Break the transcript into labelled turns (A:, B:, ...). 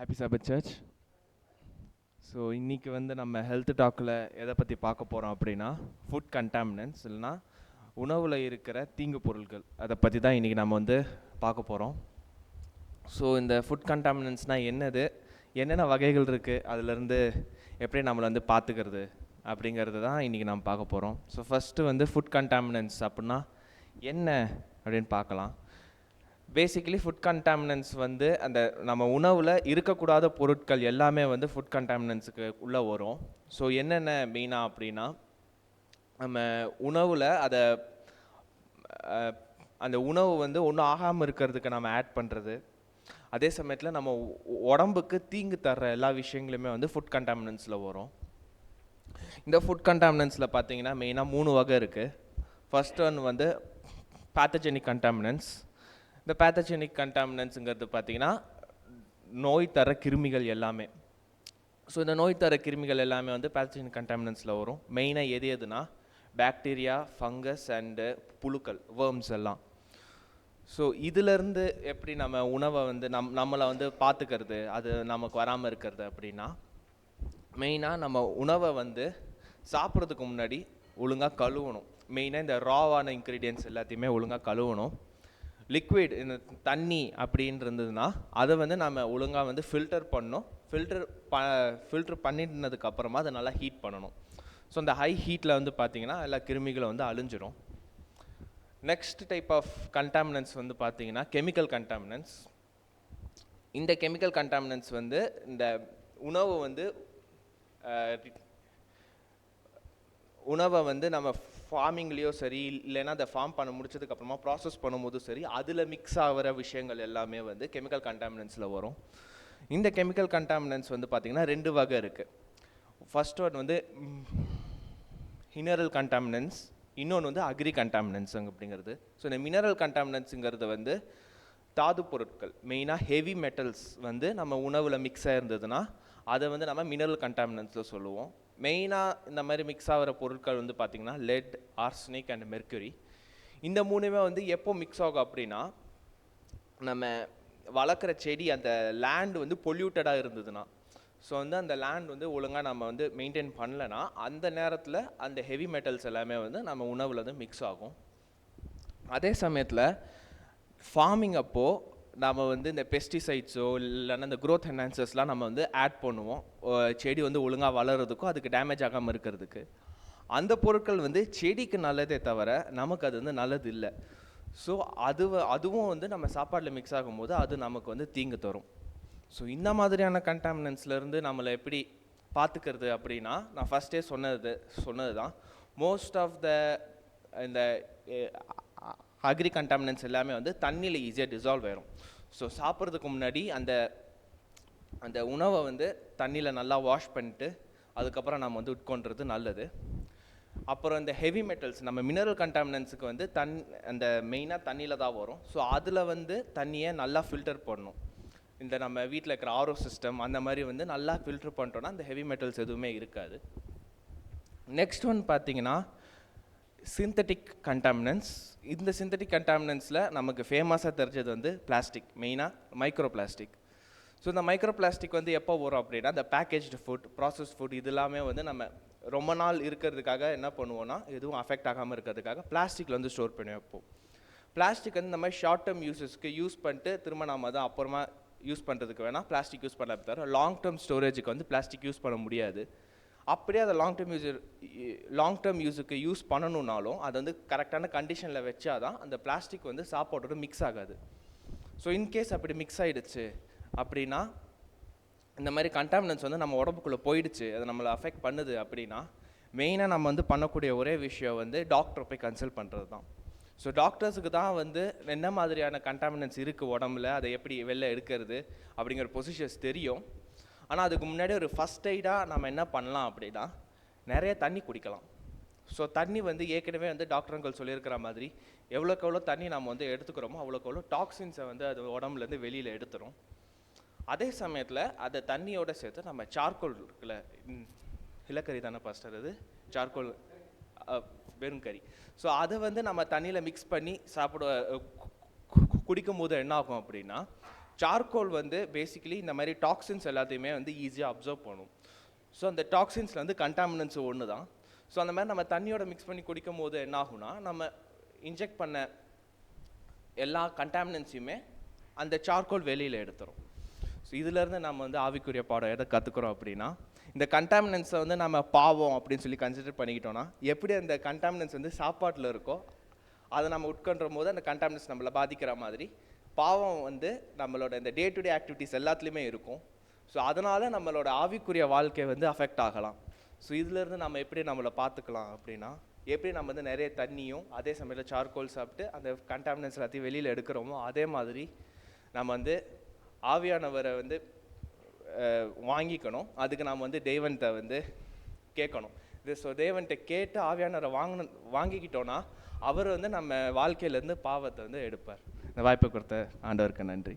A: Happy சபத் search so இன்றைக்கி வந்து நம்ம ஹெல்த் டாக்கில் எதை பற்றி பார்க்க போகிறோம் அப்படின்னா ஃபுட் கண்டாமினன்ஸ் இல்லைனா உணவில் இருக்கிற தீங்கு பொருட்கள் அதை பற்றி தான் இன்றைக்கி நம்ம வந்து பார்க்க போகிறோம் ஸோ இந்த ஃபுட் கண்டாமினன்ஸ்னால் என்னது? என்னென்ன வகைகள் இருக்குது அதுலேருந்து எப்படி நம்மளை வந்து பார்த்துக்கிறது? அப்படிங்கிறது தான் இன்றைக்கி நம்ம பார்க்க போகிறோம் ஸோ ஃபஸ்ட்டு வந்து ஃபுட் கண்டாமினன்ஸ் அப்படின்னா என்ன அப்படின்னு பார்க்கலாம். பேசிக்கலி ஃபுட் கண்டாமினன்ஸ் வந்து அந்த நம்ம உணவில் இருக்கக்கூடாத பொருட்கள் எல்லாமே வந்து ஃபுட் கண்டாமினன்ஸுக்கு உள்ளே வரும். ஸோ என்னென்ன மெயினாக அப்படின்னா நம்ம உணவில் அதை அந்த உணவு வந்து ஒன்றும் ஆகாமல் இருக்கிறதுக்கு நம்ம ஆட் பண்ணுறது அதே சமயத்தில் நம்ம உடம்புக்கு தீங்கு தர்ற எல்லா விஷயங்களுமே வந்து ஃபுட் கண்டாமினன்ஸில் வரும். இந்த ஃபுட் கண்டாமினன்ஸில் பார்த்தீங்கன்னா மெயினாக மூணு வகை இருக்குது ஃபர்ஸ்ட் ஒன் வந்து பேத்தஜெனிக் கண்டாமினன்ஸ் இந்த பேத்தஜெனிக் கண்டாமினன்ஸுங்கிறது பார்த்தீங்கன்னா நோய் தர கிருமிகள் எல்லாமே. ஸோ இந்த நோய் தர கிருமிகள் எல்லாமே வந்து பேத்தஜெனிக் கண்டாமினன்ஸில் வரும். மெயினாக எது எதுனா பாக்டீரியா ஃபங்கஸ் அண்டு புழுக்கள் வேர்ம்ஸ் எல்லாம். ஸோ இதிலேருந்து எப்படி நம்ம உணவை வந்து நம் நம்மளை வந்து பார்த்துக்கிறது அது நமக்கு வராமல் இருக்கிறது அப்படின்னா மெயினாக நம்ம உணவை வந்து சாப்பிட்றதுக்கு முன்னாடி ஒழுங்காக கழுவணும். மெயினாக இந்த ராவான இன்க்ரீடியன்ஸ் எல்லாத்தையுமே ஒழுங்காக கழுவணும். லிக்விட் இந்த தண்ணி அப்படின்னு இருந்ததுன்னா அதை வந்து நம்ம ஒழுங்காக வந்து ஃபில்டர் பண்ணணும். ஃபில்டர் ப ஃபில்டர் பண்ணிட்டுனதுக்கப்புறமா அதை நல்லா ஹீட் பண்ணணும். ஸோ அந்த ஹை ஹீட்டில் வந்து பார்த்திங்கன்னா எல்லா கிருமிகளும் வந்து அழிஞ்சிரும். நெக்ஸ்ட் டைப் ஆஃப் கண்டாமினன்ஸ் வந்து பார்த்திங்கன்னா கெமிக்கல் கண்டாமினன்ஸ் இந்த கெமிக்கல் கண்டாமினன்ஸ் வந்து இந்த உணவு வந்து உணவை வந்து நம்ம ஃபார்மிங்லேயோ சரி இல்லைன்னா அதை ஃபார்ம் பண்ண முடிச்சதுக்கப்புறமா ப்ராசஸ் பண்ணும்போதும் சரி அதில் மிக்ஸ் ஆகிற விஷயங்கள் எல்லாமே வந்து கெமிக்கல் கண்டாமினன்ஸில் வரும். இந்த கெமிக்கல் கண்டாமினன்ஸ் வந்து பார்த்திங்கன்னா ரெண்டு வகை இருக்குது ஃபர்ஸ்ட் ஒன் வந்து மினரல் கண்டாமினன்ஸ் இன்னொன்று வந்து அக்ரி கண்டாமினன்ஸுங்க அப்படிங்கிறது. ஸோ இந்த மினரல் கண்டாமினன்ஸுங்கிறது வந்து தாது பொருட்கள் மெயினாக ஹெவி மெட்டல்ஸ் வந்து நம்ம உணவில் மிக்ஸ் ஆகிருந்ததுன்னா அதை வந்து நம்ம மினரல் கண்டாமினன்ஸில் சொல்லுவோம். மெயினாக இந்த மாதிரி மிக்ஸ் ஆகிற பொருட்கள் வந்து பார்த்திங்கன்னா லெட் ஆர்சனிக் அண்ட் மெர்க்குரி இந்த மூணுமே வந்து எப்போ மிக்ஸ் ஆகும் அப்படின்னா நம்ம வளர்க்குற செடி அந்த லேண்ட் வந்து பொல்யூட்டடாக இருந்ததுன்னா. ஸோ வந்து அந்த லேண்ட் வந்து ஒழுங்காக நம்ம வந்து மெயின்டைன் பண்ணலனா அந்த நேரத்தில் அந்த ஹெவி மெட்டல்ஸ் எல்லாமே வந்து நம்ம உணவில் வந்து மிக்ஸ் ஆகும். அதே சமயத்தில் ஃபார்மிங் அப்போது நாம் வந்து இந்த பெஸ்டிசைட்ஸோ இல்லைன்னா இந்த க்ரோத் என்ஹான்சர்ஸ்லாம் நம்ம வந்து ஆட் பண்ணுவோம். செடி வந்து ஒழுங்காக வளர்கிறதுக்கும் அதுக்கு டேமேஜ் ஆகாமல் இருக்கிறதுக்கு. அந்த பொருட்கள் வந்து செடிக்கு நல்லதே தவிர நமக்கு அது வந்து நல்லது இல்லை. ஸோ அது அதுவும் வந்து நம்ம சாப்பாட்டில் மிக்ஸ் ஆகும்போது அது நமக்கு வந்து தீங்கு தரும். ஸோ இந்த மாதிரியான கண்டாமினன்ஸ்லேருந்து நம்மளை எப்படி பார்த்துக்கிறது அப்படின்னா நான் ஃபஸ்ட்டே சொன்னது சொன்னது தான் மோஸ்ட் ஆஃப் த இந்த அக்ரி கண்டாமினன்ஸ் எல்லாமே வந்து தண்ணியில் ஈஸியாக டிசால்வ் ஆயிரும். ஸோ சாப்பிட்றதுக்கு முன்னாடி அந்த அந்த உணவை வந்து தண்ணியில் நல்லா வாஷ் பண்ணிட்டு அதுக்கப்புறம் நம்ம வந்து உட்கொண்டுறது நல்லது. அப்புறம் இந்த ஹெவி மெட்டல்ஸ் நம்ம மினரல் கண்டாமினன்ஸுக்கு வந்து தன் அந்த மெயினாக தண்ணியில் தான் வரும். ஸோ அதில் வந்து தண்ணியை நல்லா ஃபில்டர் பண்ணணும். இந்த நம்ம வீட்டில் இருக்கிற ஆரோ சிஸ்டம் அந்த மாதிரி வந்து நல்லா ஃபில்டர் பண்ணிட்டோன்னா அந்த ஹெவி மெட்டல்ஸ் எதுவுமே இருக்காது. நெக்ஸ்ட் ஒன் பார்த்தீங்கன்னா சிந்தட்டிக் கண்டாமினன்ஸ் இந்த சிந்தட்டிக் கண்டாமினன்ஸில் நமக்கு ஃபேமஸாக தெரிஞ்சது வந்து பிளாஸ்டிக் மெயினாக மைக்ரோ பிளாஸ்டிக் ஸோ இந்த மைக்ரோ பிளாஸ்டிக் வந்து எப்போ வரும் அப்படின்னா இந்த பேக்கேஜ்டு ஃபுட் ப்ராசஸ் ஃபுட் இது எல்லாமே வந்து நம்ம ரொம்ப நாள் இருக்கிறதுக்காக என்ன பண்ணுவோன்னா எதுவும் அஃபெக்ட் ஆகாமல் இருக்கிறதுக்காக பிளாஸ்டிக்கில் வந்து ஸ்டோர் பண்ணி வைப்போம். பிளாஸ்டிக் வந்து இந்த மாதிரி ஷார்ட் டேர்ம் யூஸஸ்க்கு யூஸ் பண்ணிட்டு திரும்ப நாம் அதை அப்புறமா யூஸ் பண்ணுறதுக்கு வேணால் பிளாஸ்டிக் யூஸ் பண்ண தவிர லாங் டேர்ம் ஸ்டோரேஜுக்கு வந்து பிளாஸ்டிக் யூஸ் பண்ண முடியாது. அப்படியே அதை long term user long term யூஸுக்கு use பண்ணணுன்னாலும் அது வந்து கரெக்டான கண்டிஷனில் வச்சாதான் அந்த பிளாஸ்டிக் வந்து சாப்பாட்டோட மிக்ஸ் ஆகாது. ஸோ இன்கேஸ் அப்படி மிக்ஸ் ஆகிடுச்சு அப்படின்னா இந்த மாதிரி கண்டாமினன்ஸ் வந்து நம்ம உடம்புக்குள்ளே போயிடுச்சு அது நம்மளை அஃபெக்ட் பண்ணுது அப்படின்னா மெயினாக நம்ம வந்து பண்ணக்கூடிய ஒரே விஷயம் வந்து டாக்டரை போய் கன்சல்ட் பண்ணுறது தான் ஸோ டாக்டர்ஸுக்கு தான் வந்து என்ன மாதிரியான கண்டாமினன்ஸ் இருக்குது உடம்புல அதை எப்படி வெளில எடுக்கிறது அப்படிங்கிற பொசிஷன்ஸ் தெரியும். ஆனால் அதுக்கு முன்னாடி ஒரு ஃபஸ்ட் எய்டாக நம்ம என்ன பண்ணலாம் அப்படின்னா நிறைய தண்ணி குடிக்கலாம். ஸோ தண்ணி வந்து ஏற்கனவே வந்து டாக்டருங்கள் சொல்லியிருக்கிற மாதிரி எவ்வளோக்கு எவ்வளோ தண்ணி நம்ம வந்து எடுத்துக்கிறோமோ அவ்வளோக்கு எவ்வளோ டாக்ஸின்ஸை வந்து அது உடம்புலேருந்து வெளியில் எடுத்துரும். அதே சமயத்தில் அதை தண்ணியோட சேர்த்து நம்ம சார்கோல் இருக்குல்ல நிலக்கரி தானே ஃபஸ்ட் அது? சார்கோல் வெறும் கறி. ஸோ அதை வந்து நம்ம தண்ணியில் மிக்ஸ் பண்ணி சாப்பிட கு- குடிக்கும் போது என்ன ஆகும் அப்படின்னா சார்கோல் வந்து பேசிக்கலி இந்த மாதிரி டாக்ஸின்ஸ் எல்லாத்தையுமே வந்து ஈஸியாக அப்சர்வ் பண்ணும். ஸோ அந்த டாக்ஸின்ஸில் வந்து கண்டாமினன்ஸ் ஒன்று தான் ஸோ அந்த மாதிரி நம்ம தண்ணியோட மிக்ஸ் பண்ணி குடிக்கும் போது என்ன ஆகும்னா நம்ம இன்ஜெக்ட் பண்ண எல்லா கண்டாமினன்ஸையுமே அந்த சார்கோல் வெளியில் எடுத்துரும். ஸோ இதிலேருந்து நம்ம வந்து ஆவிக்குரிய பாடம் எதை கற்றுக்குறோம் அப்படின்னா இந்த கண்டாமினன்ஸை வந்து நம்ம பாவம் அப்படின்னு சொல்லி கன்சிடர் பண்ணிக்கிட்டோம்னா எப்படி அந்த கண்டாமினன்ஸ் வந்து சாப்பாட்டில் இருக்கோ அதை நம்ம உட்கொண்ற போது அந்த கண்டாமினன்ஸ் நம்மளை பாதிக்கிற மாதிரி பாவம் வந்து நம்மளோட இந்த டே டு டே ஆக்டிவிட்டிஸ் எல்லாத்துலேயுமே இருக்கும். ஸோ அதனால் நம்மளோட ஆவிக்குரிய வாழ்க்கை வந்து அஃபெக்ட் ஆகலாம். ஸோ இதிலேருந்து நம்ம எப்படி நம்மளை பார்த்துக்கலாம் அப்படின்னா எப்படி நம்ம வந்து நிறைய தண்ணியும் அதே சமயத்தில் சார்கோல் சாப்பிட்டு அந்த கண்டாமினன்ஸ் எல்லாத்தையும் வெளியில் எடுக்கிறோமோ அதே மாதிரி நம்ம வந்து ஆவியானவரை வந்து வாங்கிக்கணும். அதுக்கு நாம் வந்து தெய்வன்கிட்ட வந்து கேட்கணும். இது ஸோ தேவன்கிட்ட கேட்டு ஆவியானவரை வாங்கின வாங்கிக்கிட்டோன்னா அவர் வந்து நம்ம வாழ்க்கையிலேருந்து பாவத்தை வந்து எடுப்பார். இந்த வாய்ப்பை கொடுத்த ஆண்டவருக்கு நன்றி.